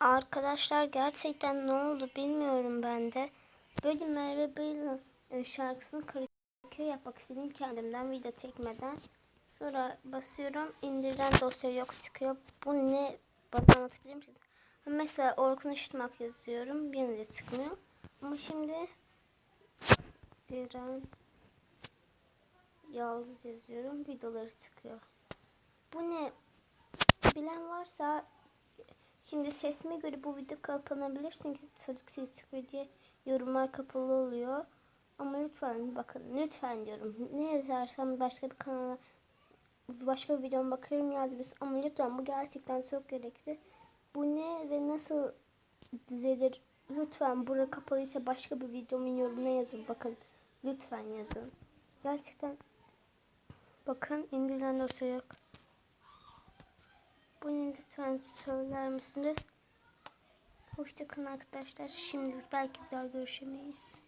Arkadaşlar gerçekten ne oldu bilmiyorum ben de. Böyle Merve Bayıl'ın e, şarkısını karaoke yapmak istedim kendimden video çekmeden. Sonra basıyorum indirilen dosya yok çıkıyor. Bu ne? Bana anlatabilir misiniz? Mesela Orkun Işıtmak yazıyorum. Yine de çıkmıyor. Ama şimdi Diren Yağız yazıyorum. Videoları çıkıyor. Bu ne? Bilen varsa Şimdi sesime göre bu video kapanabilir çünkü çocuk ses çıkıyor diye yorumlar kapalı oluyor. Ama lütfen bakın lütfen diyorum. Ne yazarsam başka bir kanala başka bir videoma bakıyorum yazmış ama lütfen bu gerçekten çok gerekli. Bu ne ve nasıl düzelir? Lütfen bura kapalıysa başka bir videomun yorumuna yazın bakın. Lütfen yazın. Gerçekten bakın indirilen dosya yok. Lütfen söyler misiniz? Hoşçakalın arkadaşlar. Şimdilik belki daha görüşemeyiz.